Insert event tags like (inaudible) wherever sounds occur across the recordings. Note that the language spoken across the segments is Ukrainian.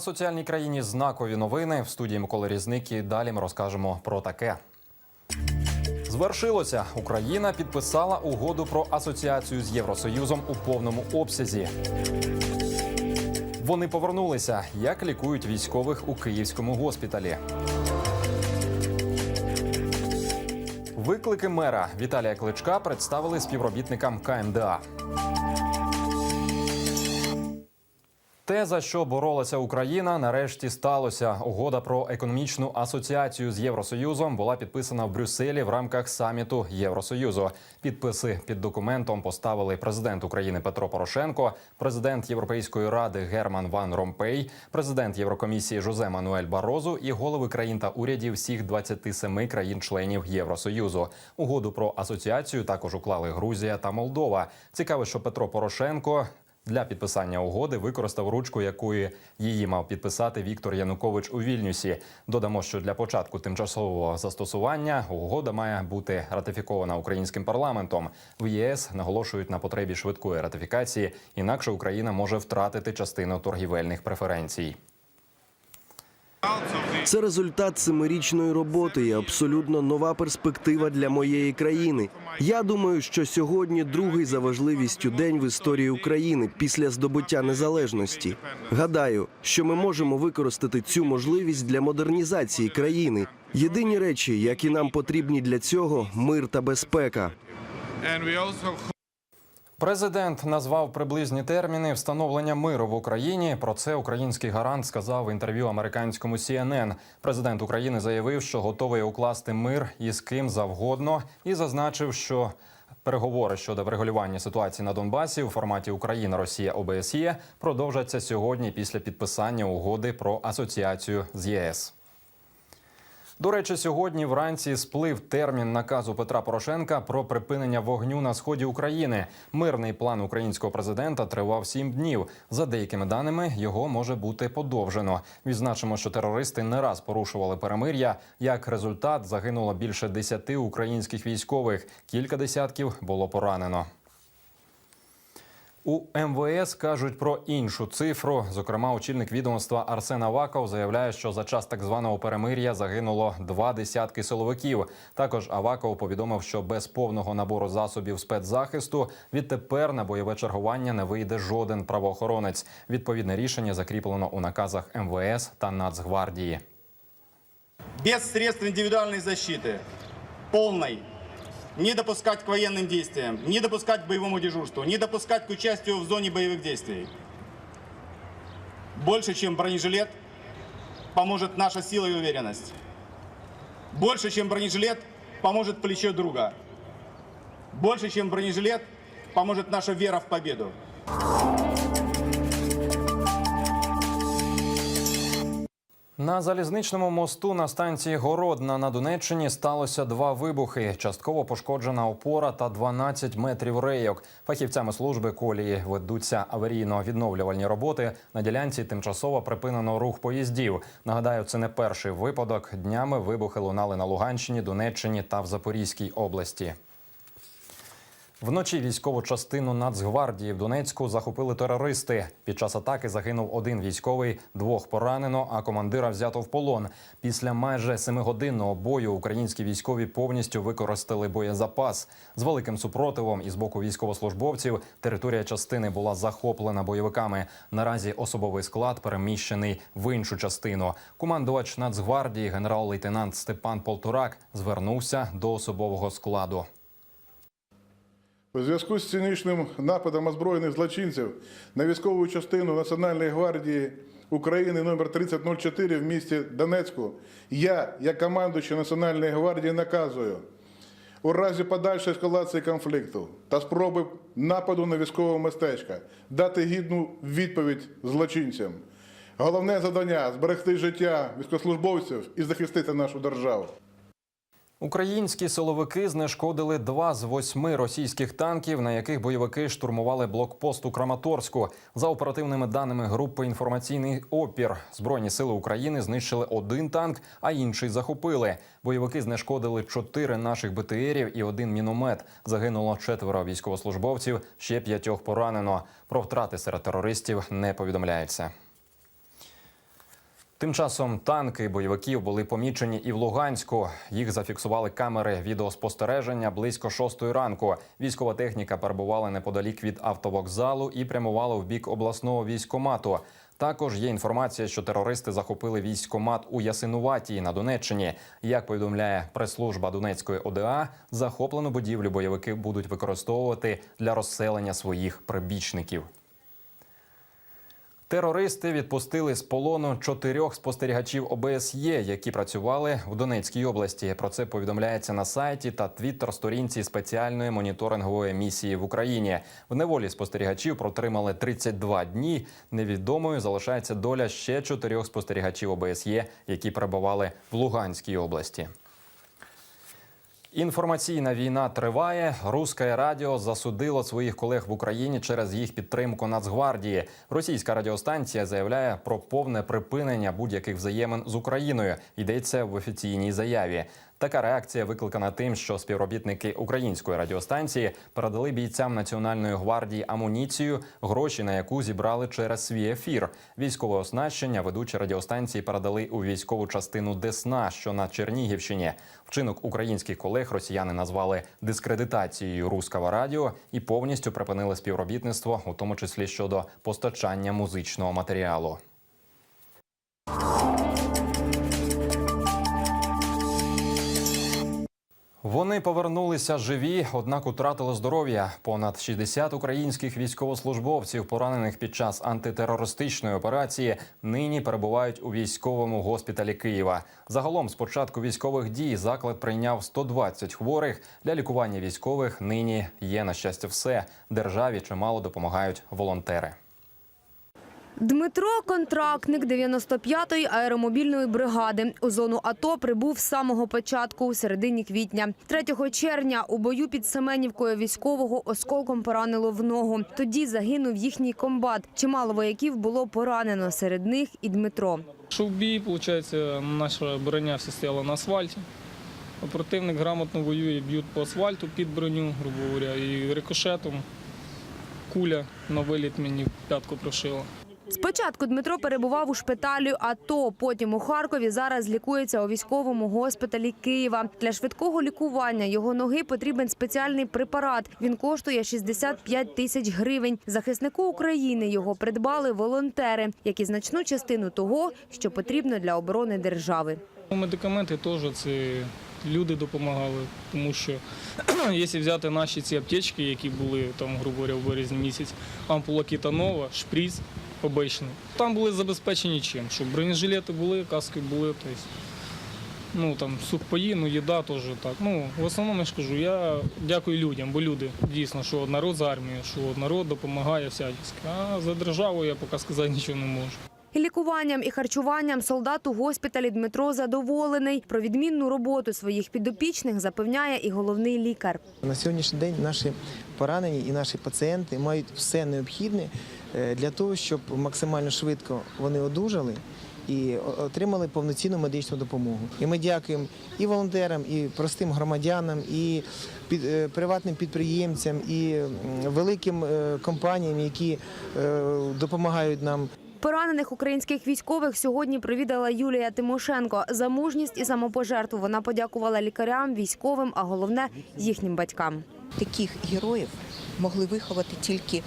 Соціальній країні знакові новини в студії Миколи Різник і далі ми розкажемо про таке. Звершилося. Україна підписала угоду про асоціацію з Євросоюзом у повному обсязі. Вони повернулися. Як лікують військових у київському госпіталі? Виклики мера Віталія Кличка представили співробітникам КМДА. Те, за що боролася Україна, нарешті сталося. Угода про економічну асоціацію з Євросоюзом була підписана в Брюсселі в рамках саміту Євросоюзу. Підписи під документом поставили президент України Петро Порошенко, президент Європейської ради Герман Ван Ромпей, президент Єврокомісії Жозе Мануель Барозу і голови країн та урядів всіх 27 країн-членів Євросоюзу. Угоду про асоціацію також уклали Грузія та Молдова. Цікаво, що Петро Порошенко. Для підписання угоди використав ручку, якої її мав підписати Віктор Янукович у Вільнюсі. Додамо, що для початку тимчасового застосування угода має бути ратифікована українським парламентом. В ЄС наголошують на потребі швидкої ратифікації, інакше Україна може втратити частину торгівельних преференцій. Це результат семирічної роботи і абсолютно нова перспектива для моєї країни. Я думаю, що сьогодні другий за важливістю день в історії України після здобуття незалежності. Гадаю, що ми можемо використати цю можливість для модернізації країни. Єдині речі, які нам потрібні для цього мир та безпека. Президент назвав приблизні терміни встановлення миру в Україні. Про це український гарант сказав в інтерв'ю американському CNN. Президент України заявив, що готовий укласти мир із ким завгодно, і зазначив, що переговори щодо врегулювання ситуації на Донбасі у форматі Україна, Росія, ОБСЄ продовжаться сьогодні після підписання угоди про асоціацію з ЄС. До речі, сьогодні вранці сплив термін наказу Петра Порошенка про припинення вогню на сході України. Мирний план українського президента тривав сім днів. За деякими даними його може бути подовжено. Відзначимо, що терористи не раз порушували перемир'я. Як результат, загинуло більше десяти українських військових. Кілька десятків було поранено. У МВС кажуть про іншу цифру. Зокрема, очільник відомства Арсен Аваков заявляє, що за час так званого перемир'я загинуло два десятки силовиків. Також Аваков повідомив, що без повного набору засобів спецзахисту відтепер на бойове чергування не вийде жоден правоохоронець. Відповідне рішення закріплено у наказах МВС та Нацгвардії. без средств индивидуальной защиты, полной, не допускать к военным действиям, не допускать к боевому дежурству, не допускать к участию в зоне боевых действий. Больше, чем бронежилет, поможет наша сила и уверенность. Больше, чем бронежилет, поможет плечо друга. Больше, чем бронежилет, поможет наша вера в победу. На залізничному мосту на станції Городна на Донеччині сталося два вибухи. Частково пошкоджена опора та 12 метрів рейок. Фахівцями служби колії ведуться аварійно-відновлювальні роботи. На ділянці тимчасово припинено рух поїздів. Нагадаю, це не перший випадок. Днями вибухи лунали на Луганщині, Донеччині та в Запорізькій області. Вночі військову частину Нацгвардії в Донецьку захопили терористи. Під час атаки загинув один військовий, двох поранено, а командира взято в полон. Після майже семигодинного бою українські військові повністю використали боєзапас. З великим супротивом і з боку військовослужбовців територія частини була захоплена бойовиками. Наразі особовий склад переміщений в іншу частину. Командувач Нацгвардії генерал-лейтенант Степан Полторак звернувся до особового складу. У зв'язку з цинічним нападом озброєних злочинців на військову частину Національної гвардії України номер 3004 в місті Донецьку, я, як командуючий Національної гвардії, наказую у разі подальшої ескалації конфлікту та спроби нападу на військове містечко дати гідну відповідь злочинцям. Головне завдання зберегти життя військовослужбовців і захистити нашу державу. Українські силовики знешкодили два з восьми російських танків, на яких бойовики штурмували блокпост у Краматорську. За оперативними даними групи інформаційний опір, збройні сили України знищили один танк, а інший захопили. Бойовики знешкодили чотири наших БТРів і один міномет. Загинуло четверо військовослужбовців, ще п'ятьох поранено. Про втрати серед терористів не повідомляється. Тим часом танки бойовиків були помічені і в Луганську. Їх зафіксували камери відеоспостереження близько шостої ранку. Військова техніка перебувала неподалік від автовокзалу і прямувала в бік обласного військомату. Також є інформація, що терористи захопили військомат у Ясинуватії на Донеччині. Як повідомляє прес-служба Донецької ОДА, захоплену будівлю бойовики будуть використовувати для розселення своїх прибічників. Терористи відпустили з полону чотирьох спостерігачів ОБСЄ, які працювали в Донецькій області. Про це повідомляється на сайті та твіттер-сторінці спеціальної моніторингової місії в Україні. В неволі спостерігачів протримали 32 дні. Невідомою залишається доля ще чотирьох спостерігачів ОБСЄ, які перебували в Луганській області. Інформаційна війна триває. Руське радіо засудило своїх колег в Україні через їх підтримку Нацгвардії. Російська радіостанція заявляє про повне припинення будь-яких взаємин з Україною. Йдеться в офіційній заяві. Така реакція викликана тим, що співробітники української радіостанції передали бійцям Національної гвардії амуніцію, гроші на яку зібрали через свій ефір. Військове оснащення ведучі радіостанції передали у військову частину Десна, що на Чернігівщині. Вчинок українських колег росіяни назвали дискредитацією руського радіо і повністю припинили співробітництво, у тому числі щодо постачання музичного матеріалу. Вони повернулися живі, однак утратили здоров'я. Понад 60 українських військовослужбовців, поранених під час антитерористичної операції, нині перебувають у військовому госпіталі Києва. Загалом, з початку військових дій, заклад прийняв 120 хворих. Для лікування військових нині є на щастя все. Державі чимало допомагають волонтери. Дмитро контрактник 95-ї аеромобільної бригади. У зону АТО прибув з самого початку у середині квітня. 3 червня у бою під Семенівкою військового осколком поранило в ногу. Тоді загинув їхній комбат. Чимало вояків було поранено. Серед них і Дмитро. Шов бій, виходить, наша броня вся стояла на асфальті. Противник грамотно воює, б'ють по асфальту під броню, грубо говоря, і рикошетом куля на виліт мені п'ятку прошила. Спочатку Дмитро перебував у шпиталю АТО, потім у Харкові. Зараз лікується у військовому госпіталі Києва. Для швидкого лікування його ноги потрібен спеціальний препарат. Він коштує 65 тисяч гривень. Захиснику України його придбали волонтери, які значну частину того, що потрібно для оборони держави. Ну, Медикаменти теж це люди допомагали, тому що (clears throat) якщо взяти наші ці аптечки, які були там, грубо говоря, в березні місяць, ампула Кітанова, шприц обичний, там були забезпечені чим, щоб бронежилети були, каски були, тобто, ну там сухпаї, ну їда теж так. Ну, в основному я ж кажу, я дякую людям, бо люди дійсно, що народ з армією, що народ допомагає всячески. А за державу я поки сказати нічого не можу. І лікуванням і харчуванням солдат у госпіталі Дмитро задоволений. Про відмінну роботу своїх підопічних запевняє і головний лікар. На сьогоднішній день наші поранені і наші пацієнти мають все необхідне е, для того, щоб максимально швидко вони одужали і отримали повноцінну медичну допомогу. І ми дякуємо і волонтерам, і простим громадянам, і під, е, приватним підприємцям, і великим е, компаніям, які допомагають нам. Поранених українських військових сьогодні привідала Юлія Тимошенко. За мужність і самопожертву вона подякувала лікарям, військовим, а головне їхнім батькам. таких героїв могли виховати тільки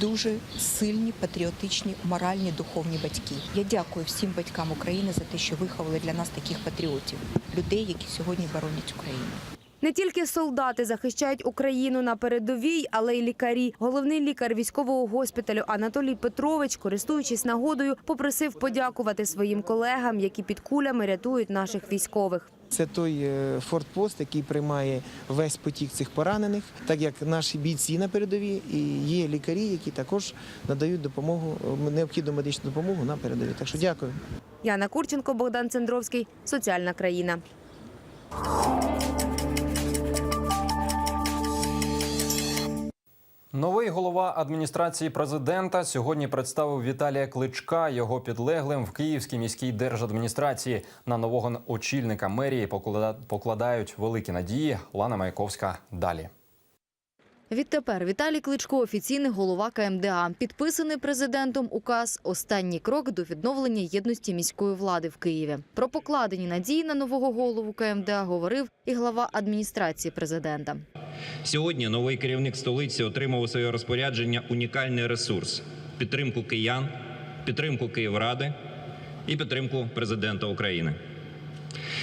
дуже сильні патріотичні, моральні, духовні батьки. Я дякую всім батькам України за те, що виховали для нас таких патріотів, людей, які сьогодні боронять Україну. Не тільки солдати захищають Україну на передовій, але й лікарі. Головний лікар військового госпіталю Анатолій Петрович, користуючись нагодою, попросив подякувати своїм колегам, які під кулями рятують наших військових. Це той е, фортпост, який приймає весь потік цих поранених, так як наші бійці на передовій і є лікарі, які також надають допомогу, е, необхідну медичну допомогу на передовій. Так що дякую. Яна Курченко, Богдан Цендровський, Соціальна країна. Новий голова адміністрації президента сьогодні представив Віталія Кличка його підлеглим в Київській міській держадміністрації. На нового очільника мерії поклада- покладають великі надії. Лана Маяковська далі. Відтепер Віталій Кличко офіційний голова КМДА. Підписаний президентом указ останній крок до відновлення єдності міської влади в Києві. Про покладені надії на нового голову КМДА говорив і глава адміністрації президента. Сьогодні новий керівник столиці отримав у своє розпорядження унікальний ресурс підтримку киян, підтримку Київради і підтримку президента України.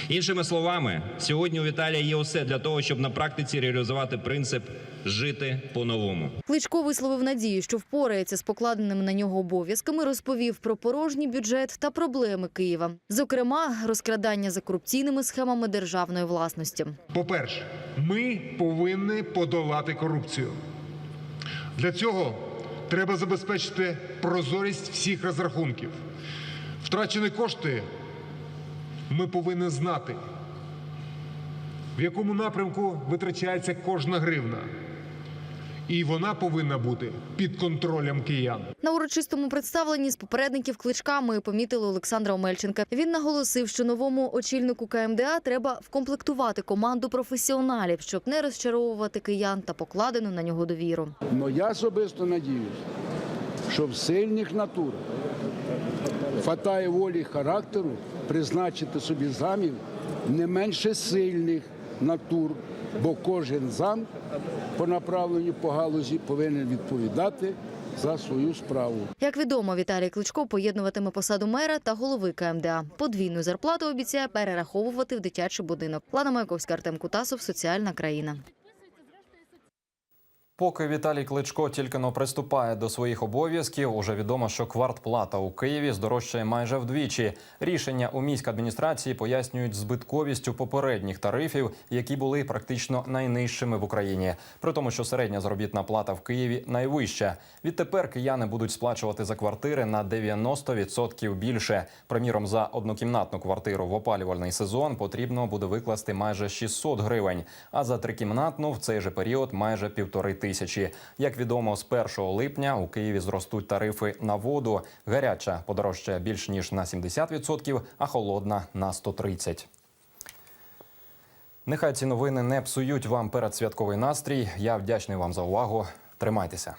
Іншими словами, сьогодні у Віталія є усе для того, щоб на практиці реалізувати принцип жити по-новому. Кличко висловив надію, що впорається з покладеними на нього обов'язками. Розповів про порожній бюджет та проблеми Києва, зокрема, розкрадання за корупційними схемами державної власності. По-перше, ми повинні подолати корупцію. Для цього треба забезпечити прозорість всіх розрахунків. Втрачені кошти ми повинні знати, в якому напрямку витрачається кожна гривна. І вона повинна бути під контролем киян. На урочистому представленні з попередників кличка ми помітили Олександра Омельченка. Він наголосив, що новому очільнику КМДА треба вкомплектувати команду професіоналів, щоб не розчаровувати киян та покладену на нього довіру. Но я особисто надіюсь, що в сильних натур хватає волі характеру призначити собі замів не менше сильних натур, бо кожен зам по направленню по галузі повинен відповідати за свою справу. Як відомо, Віталій Кличко поєднуватиме посаду мера та голови КМДА. Подвійну зарплату обіцяє перераховувати в дитячий будинок. Лана Маяковська, Артем Кутасов, соціальна країна. Поки Віталій Кличко тільки но приступає до своїх обов'язків, уже відомо, що квартплата у Києві здорожчає майже вдвічі. Рішення у міській адміністрації пояснюють збитковістю попередніх тарифів, які були практично найнижчими в Україні. При тому, що середня заробітна плата в Києві найвища. Відтепер кияни будуть сплачувати за квартири на 90% більше. Приміром, за однокімнатну квартиру в опалювальний сезон потрібно буде викласти майже 600 гривень, а за трикімнатну в цей же період майже півтори тисячі. Як відомо, з 1 липня у Києві зростуть тарифи на воду. Гаряча подорожчає більш ніж на 70%, а холодна на 130%. Нехай ці новини не псують вам передсвятковий настрій. Я вдячний вам за увагу. Тримайтеся.